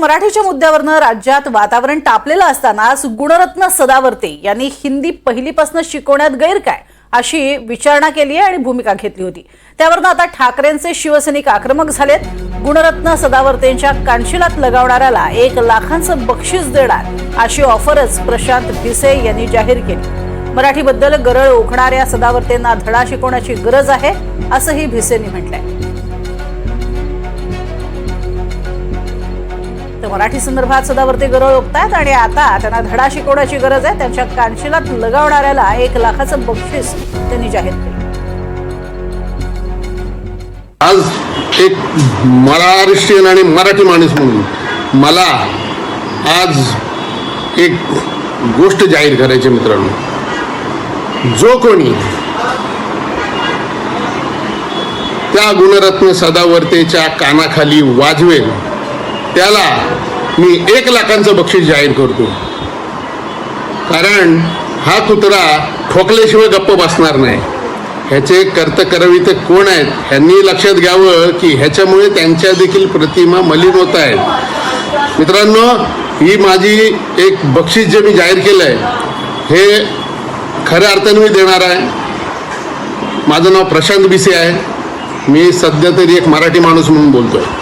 मराठीच्या मुद्द्यावरनं राज्यात वातावरण तापलेलं असतानाच गुणरत्न सदावर्ते यांनी हिंदी पहिलीपासून शिकवण्यात गैर काय अशी विचारणा केली आहे आणि भूमिका घेतली होती. त्यावरनं आता ठाकरेंचे शिवसैनिक आक्रमक झालेत. गुणरत्न सदावर्तेंच्या कानशिलात लगावणाऱ्याला एक लाखांचं बक्षीस देणार अशी ऑफरच प्रशांत भिसे यांनी जाहीर केली. मराठीबद्दल गरळ ओखणाऱ्या सदावर्तेंना धडा शिकवण्याची गरज आहे असंही भिसेंनी म्हटलंय. मराठी संदर्भात सदावर्ते गरळ ओकतायत आणि आता त्यांना धडा शिकवण्याची गरज आहे. त्यांच्या कानशिलात लगावणाऱ्याला एक लाखाचं बक्षीस त्यांनी जाहीर केलं. आज एक महाराष्ट्रीयन आणि मराठी माणूस म्हणून मला आज एक गोष्ट जाहीर करायची मित्रांनो. जो कोणी त्या गुणरत्न सदावर्तेच्या कानाखाली वाजवेल त्याला मी एक लाखांचं बक्षीस जाहीर करतो. कारण हा कुत्रा ठोकल्याशिवाय गप्प बसणार नाही. ह्याचे कर्तकरविते कोण आहेत? ह्यांनी लक्षात घ्यावं की ह्याच्यामुळे त्यांच्या देखील प्रतिमा मलिन होत आहेत. मित्रांनो ही माझी एक बक्षीस जे मी जाहीर केलं आहे हे खऱ्या अर्थाने मी देणार आहे. माझं नाव प्रशांत बिसे आहे. मी सध्या तरी एक मराठी माणूस म्हणून बोलतो आहे